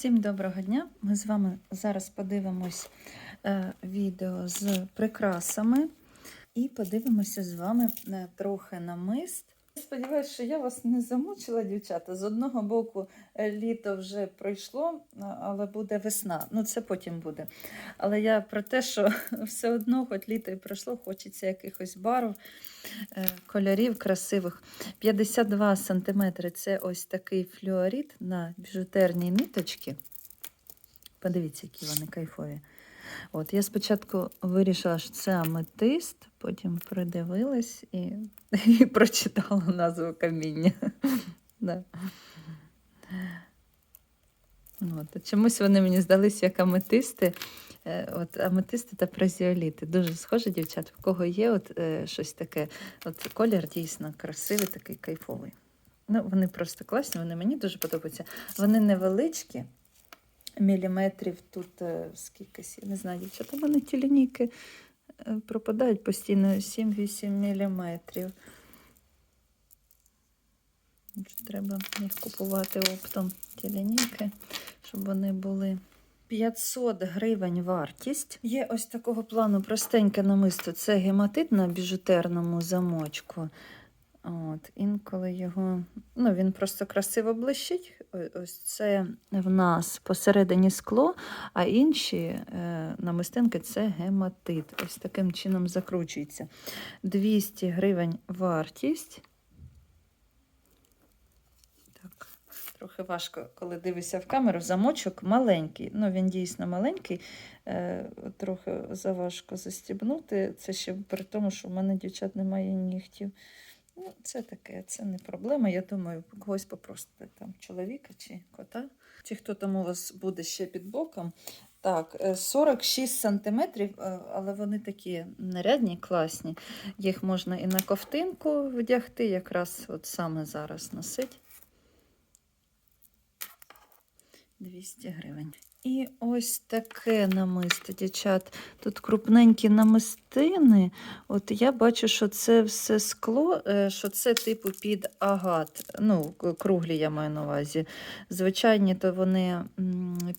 Всім доброго дня! Ми з вами зараз подивимось е, відео з прикрасами і подивимося з вами е, трохи намист. Сподіваюся, що я вас не замучила, дівчата. З одного боку, е, літо вже пройшло, але буде весна. Ну, це потім буде. Але я про те, що все одно, хоч літо і пройшло, хочеться якихось барв, е, кольорів красивих. 52 см це ось такий флюорит на біжутерній ниточці. Подивіться, які вони кайфові. От, я спочатку вирішила, що це аметист, потім придивилась і, і прочитала назву каміння. Да. От, чомусь вони мені здалися як аметисти. Е, От аметисти та празіоліти. Дуже схожі, дівчат, в кого є от, е, щось таке. От колір дійсно красивий, такий кайфовий. Ну, вони просто класні, вони мені дуже подобаються. Вони невеличкі, міліметрів тут е, скільки, я не знаю, дівчата, в мене ті лінійки е, пропадають постійно 7-8 міліметрів. Треба їх купувати оптом, ті лінійки, щоб вони були. 500 гривень вартість. Є ось такого плану простеньке намисто. Це гематит на біжутерному замочку. От, інколи його, ну він просто красиво блищить. Ось це в нас посередині скло, а інші е, намистинки це гематит. Ось таким чином закручується. 200 гривень вартість. Так, трохи важко, коли дивишся в камеру. Замочок маленький. Ну, він дійсно маленький. Е, трохи заважко застібнути. Це ще при тому, що в мене дівчат немає нігтів. Ну, це таке, це не проблема. Я думаю, когось попросити там чоловіка чи кота, чи хто там у вас буде ще під боком. Так, е, 46 сантиметрів, е, але вони такі нарядні, класні. Їх можна і на ковтинку вдягти, якраз от саме зараз носить. 200 гривень. І ось таке намисто, дівчат. Тут крупненькі намистини. От я бачу, що це все скло, е, що це типу під агат. Ну, круглі я маю на увазі. Звичайні, то вони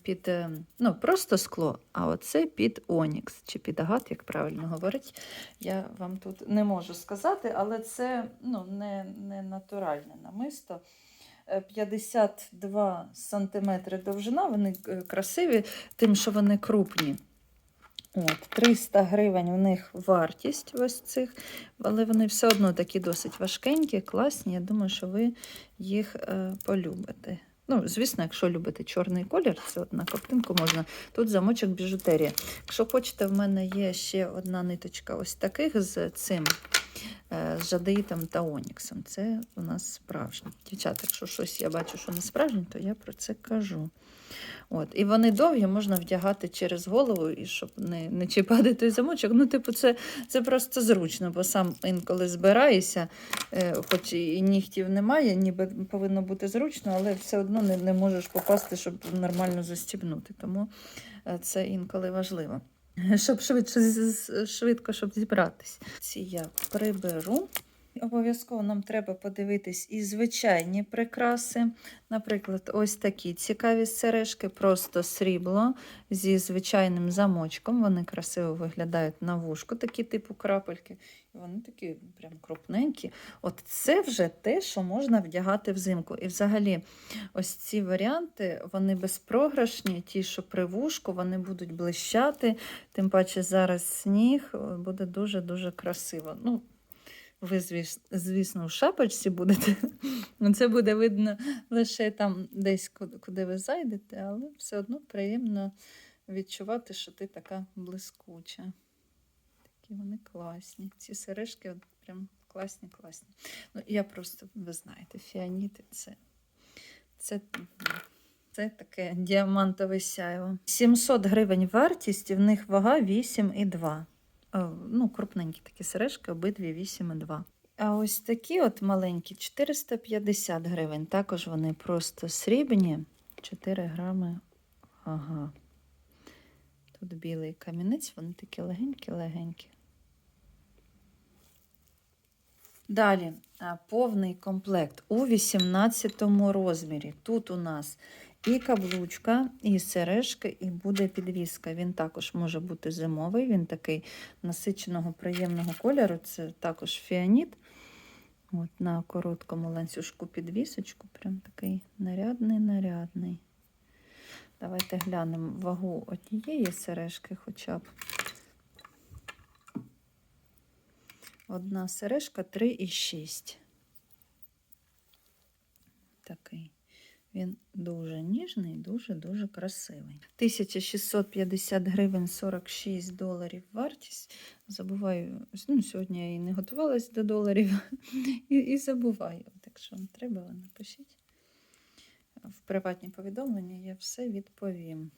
під е, ну, просто скло, а оце під онікс чи під агат, як правильно говорить. Я вам тут не можу сказати, але це ну, не, не натуральне намисто. Е, 52 сантиметри довжина, вони е, красиві, тим, що вони крупні. От, 300 гривень у них вартість ось цих, але вони все одно такі досить важкенькі, класні. Я думаю, що ви їх е, полюбите. Ну, звісно, якщо любите чорний колір, це от на коптинку можна. Тут замочок біжутерія. Якщо хочете, в мене є ще одна ниточка ось таких з цим е, з жадеїтом та оніксом. Це у нас справжні. Дівчата, якщо щось я бачу, що не справжнє, то я про це кажу. От. І вони довгі, можна вдягати через голову, і щоб не, не чіпати той замочок. Ну, типу, це, це просто зручно, бо сам інколи збираєшся, е, хоч і нігтів немає, ніби повинно бути зручно, але все одно не, не можеш попасти, щоб нормально застібнути. Тому е, це інколи важливо. Щоб швидше, швидко, щоб зібратись. Ці я приберу. Обов'язково нам треба подивитись і звичайні прикраси. Наприклад, ось такі цікаві сережки, просто срібло зі звичайним замочком. Вони красиво виглядають на вушку, такі типу крапельки. І вони такі прям крупненькі. От це вже те, що можна вдягати взимку. І взагалі, ось ці варіанти, вони безпрограшні, ті, що при вушку, вони будуть блищати. Тим паче зараз сніг буде дуже-дуже красиво. Ну, ви, звісно, в шапочці будете. Ну, Це буде видно лише там десь, куди, ви зайдете, але все одно приємно відчувати, що ти така блискуча. Такі вони класні. Ці сережки от прям класні, класні. Ну, я просто, ви знаєте, фіаніти це, це, це таке діамантове сяйво. 700 гривень вартість, в них вага 8,2. О, ну, крупненькі такі сережки, обидві 8,2. А ось такі от маленькі 450 гривень. Також вони просто срібні. 4 грами. Ага. Тут білий камінець, вони такі легенькі-легенькі. Далі повний комплект у 18 розмірі. Тут у нас і каблучка, і сережки, і буде підвіска. Він також може бути зимовий, він такий насиченого, приємного кольору. Це також фіаніт. От На короткому ланцюжку підвісочку. Прям такий нарядний, нарядний. Давайте глянемо вагу однієї сережки хоча б. Одна сережка 3,6. Такий. Він дуже ніжний, дуже-дуже красивий. 1650 гривень 46 доларів вартість. Забуваю, ну, сьогодні я і не готувалась до доларів і, і забуваю. Так що треба, напишіть. В приватні повідомлення я все відповім.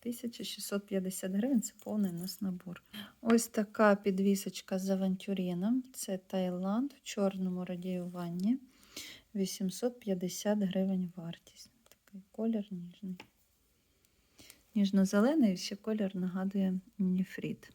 1650 гривень це повний нас набор. Ось така підвісочка з авантюріном. Це Таїланд в чорному радіюванні. 850 гривень вартість. Такий колір ніжний. Ніжно-зелений, ще колір нагадує ніфріт.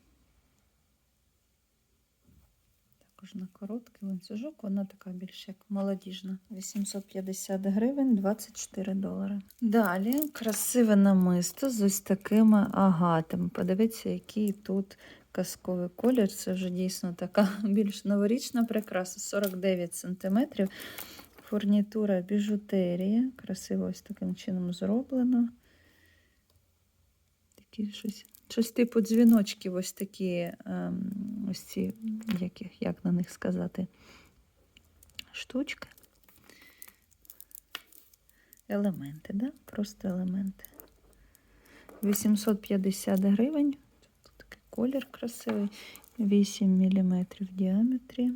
Також на короткий ланцюжок, вона така більш як молодіжна. 850 гривень, 24 долари. Далі красиве намисто з ось такими агатами. Подивіться, який тут казковий колір. Це вже дійсно така більш новорічна прикраса, 49 см. Фурнітура біжутерія. Красиво ось таким чином зроблено. Такі щось, щось типу дзвіночків, ось такі, ем, ось ці, як, як на них сказати, штучки. Елементи, да? Просто елементи. 850 гривень. Тут такий колір красивий. 8 мм в діаметрі.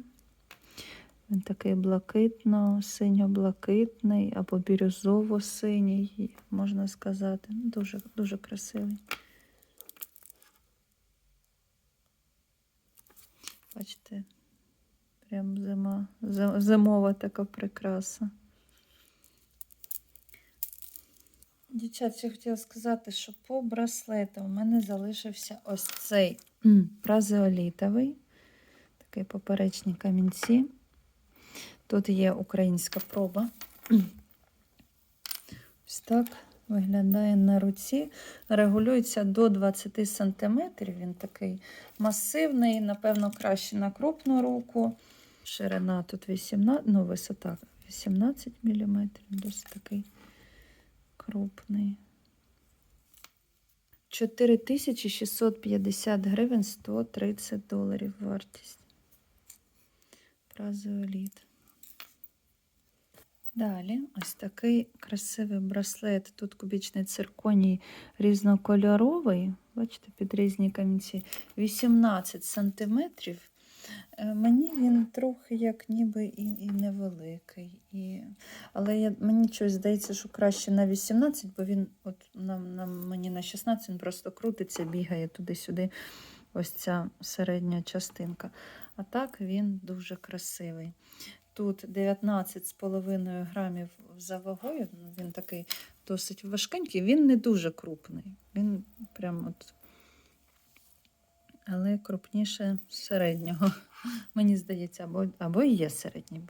Він такий блакитно, синьо-блакитний або бірюзово-синій, можна сказати. Ну, Дуже, дуже красивий. Бачите, прям зима, зимова така прикраса. Дівчат, ще хотіла сказати, що по браслетам у мене залишився ось цей празеолітовий, такий поперечні камінці. Тут є українська проба. Ось так виглядає на руці. Регулюється до 20 см. Він такий масивний, напевно, краще на крупну руку. Ширина тут 18, ну, висота 18 мм, досить такий крупний. 4650 гривень 130 доларів вартість. Празеоліт. Далі ось такий красивий браслет. Тут кубічний цирконій різнокольоровий. Бачите, під різні камінці. 18 сантиметрів. Е, Мені він трохи як ніби і, і невеликий. І... Але я, мені щось здається, що краще на 18, бо він от на, на мені на 16 він просто крутиться, бігає туди-сюди. Ось ця середня частинка. А так він дуже красивий. Тут 19,5 грамів за вагою. ну, Він такий досить важкенький, він не дуже крупний. Він прям от. Але крупніше середнього. Мені здається, або, або і є середній.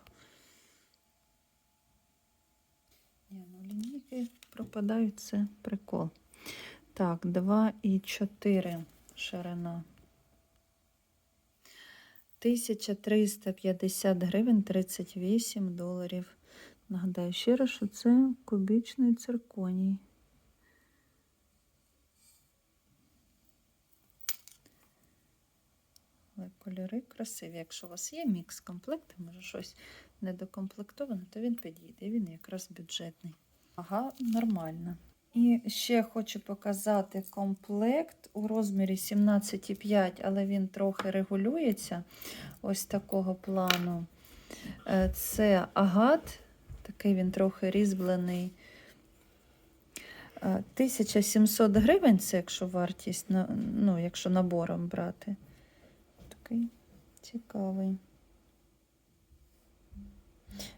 Ні, ну лінійки пропадають, це прикол. Так, 2,4 ширина. 1350 гривень 38 доларів. Нагадаю ще раз, що це кубічний цирконій. Але кольори красиві. Якщо у вас є мікс комплектів, може щось недокомплектоване, то він підійде. Він якраз бюджетний. Ага, нормально. І ще хочу показати комплект у розмірі 17,5, але він трохи регулюється. Ось такого плану. Е, Це агат, такий він трохи різьблений. Е, 1700 гривень, це якщо вартість, ну, якщо набором брати. Такий цікавий.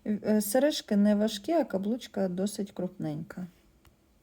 Е, Сережки не важкі, а каблучка досить крупненька.